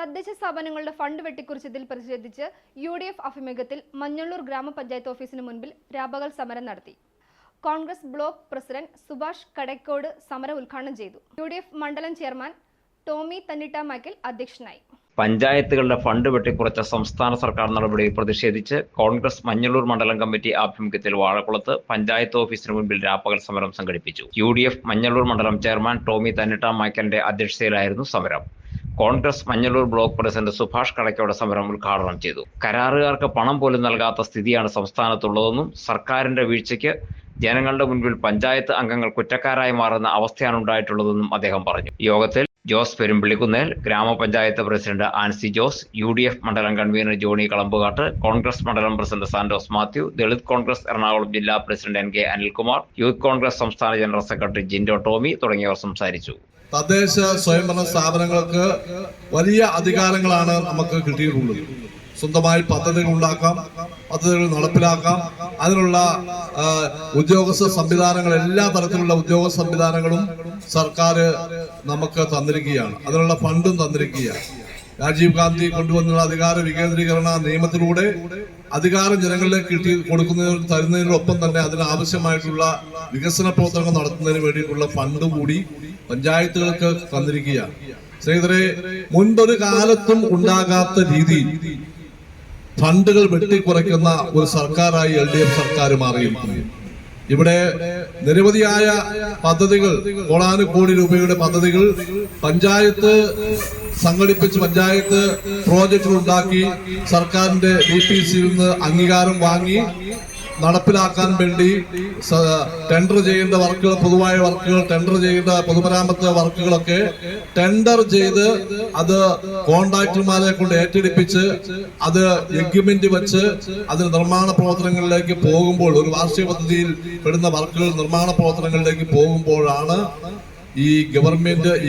തദ്ദേശ സ്ഥാപനങ്ങളുടെ ഫണ്ട് വെട്ടിക്കുറിച്ചതിൽ പ്രതിഷേധിച്ച് യു ഡി എഫ് അഭിമുഖത്തിൽ മഞ്ഞള്ളൂർ ഗ്രാമപഞ്ചായത്ത് ഓഫീസിന് മുൻപിൽ രാപകൽ സമരം നടത്തി. കോൺഗ്രസ് ബ്ലോക്ക് പ്രസിഡന്റ് സുഭാഷ് കടക്കോട് സമരം ഉദ്ഘാടനം ചെയ്തു. യു ഡി എഫ് മണ്ഡലം ചെയർമാൻ ടോമി തന്നിട്ട മൈക്കൽ അധ്യക്ഷനായി. പഞ്ചായത്തുകളുടെ ഫണ്ട് വെട്ടിക്കുറച്ച സംസ്ഥാന സർക്കാർ നടപടി പ്രതിഷേധിച്ച് കോൺഗ്രസ് മഞ്ഞളൂർ മണ്ഡലം കമ്മിറ്റി ആഭിമുഖ്യത്തിൽ വാഴക്കുളത്ത് പഞ്ചായത്ത് ഓഫീസിന് മുൻപിൽ രാപ്പകൽ സമരം സംഘടിപ്പിച്ചു. യു മഞ്ഞളൂർ മണ്ഡലം ചെയർമാൻ ടോമി തന്നിട്ട മൈക്കലിന്റെ അധ്യക്ഷതയിലായിരുന്നു സമരം. കോൺഗ്രസ് മഞ്ഞളൂർ ബ്ലോക്ക് പ്രസിഡന്റ് സുഭാഷ് കടയ്ക്കോടെ സമരം ഉദ്ഘാടനം ചെയ്തു. കരാറുകാർക്ക് പണം പോലും നൽകാത്ത സ്ഥിതിയാണ് സംസ്ഥാനത്തുള്ളതെന്നും സർക്കാരിന്റെ വീഴ്ചയ്ക്ക് ജനങ്ങളുടെ മുൻപിൽ പഞ്ചായത്ത് അംഗങ്ങൾ കുറ്റക്കാരായി മാറുന്ന അവസ്ഥയാണ് ഉണ്ടായിട്ടുള്ളതെന്നും അദ്ദേഹം പറഞ്ഞു. യോഗത്തിൽ ജോസ് പെരുമ്പിള്ളിക്കുന്നേൽ ഗ്രാമപഞ്ചായത്ത് president Ancy Jose U D F മണ്ഡലം കൺവീനർ ജോണി കളമ്പുകാട്ട് കോൺഗ്രസ് മണ്ഡലം പ്രസിഡന്റ് സാന്റോസ് മാത്യു ദളിത് കോൺഗ്രസ് എറണാകുളം ജില്ലാ president N K Anilkumar youth Congress സംസ്ഥാന ജനറൽ സെക്രട്ടറി ജിൻഡോ ടോമി തുടങ്ങിയവർ സംസാരിച്ചു. തദ്ദേശ സ്വയംഭരണ സ്ഥാപനങ്ങൾക്ക് വലിയ അധികാരങ്ങളാണ് നമുക്ക് കിട്ടിയിട്ടുള്ളത്. സ്വന്തമായി പദ്ധതികൾ ഉണ്ടാക്കാം പദ്ധതികൾ നടപ്പിലാക്കാം. അതിനുള്ള ഉദ്യോഗസ്ഥ സംവിധാനങ്ങൾ എല്ലാ തരത്തിലുള്ള ഉദ്യോഗസ്ഥ സംവിധാനങ്ങളും സർക്കാർ നമുക്ക് തന്നിരിക്കുകയാണ്. അതിനുള്ള ഫണ്ടും തന്നിരിക്കുകയാണ്. രാജീവ് ഗാന്ധി കൊണ്ടുവന്നുള്ള അധികാര വികേന്ദ്രീകരണ നിയമത്തിലൂടെ അധികാരം ജനങ്ങളിലേക്ക് കിട്ടി കൊടുക്കുന്നതിന് തരുന്നതിനൊപ്പം തന്നെ അതിനാവശ്യമായിട്ടുള്ള വികസന പ്രവർത്തനങ്ങൾ നടത്തുന്നതിന് വേണ്ടിയിട്ടുള്ള ഫണ്ട് കൂടി പഞ്ചായത്തുകൾക്ക് തന്നിരിക്കുകയാണ്. സ്നേഹിതരെ മുൻപൊരു കാലത്തും ഉണ്ടാകാത്ത രീതിയിൽ ഫണ്ടുകൾ വെട്ടിക്കുറയ്ക്കുന്ന ഒരു സർക്കാരായി എൽ ഡി എഫ് സർക്കാർ മാറിയിരിക്കുന്നു. ഇവിടെ നിരവധിയായ പദ്ധതികൾ കോടാനുകോടി രൂപയുടെ പദ്ധതികൾ പഞ്ചായത്ത് സംഘടിപ്പിച്ച് പഞ്ചായത്ത് പ്രോജക്റ്റുകൾ ഉണ്ടാക്കി സർക്കാരിന്റെ ഡി പി സിയിൽ നിന്ന് അംഗീകാരം വാങ്ങി നടപ്പിലാക്കാൻ വേണ്ടി ടെൻഡർ ചെയ്യേണ്ട വർക്കുകൾ പൊതുവായ വർക്കുകൾ ടെൻഡർ ചെയ്യേണ്ട പൊതുമരാമത്ത് വർക്കുകളൊക്കെ ടെൻഡർ ചെയ്ത് അത് കോൺട്രാക്ടർമാരെ കൊണ്ട് ഏറ്റെടുപ്പിച്ച് അത് എഗ്രിമെന്റ് വെച്ച് അതിന് നിർമ്മാണ പ്രവർത്തനങ്ങളിലേക്ക് പോകുമ്പോൾ ഒരു വാർഷിക പദ്ധതിയിൽ പെടുന്ന വർക്കുകൾ നിർമ്മാണ പ്രവർത്തനങ്ങളിലേക്ക് പോകുമ്പോഴാണ് ഈ ഗവൺമെന്റ്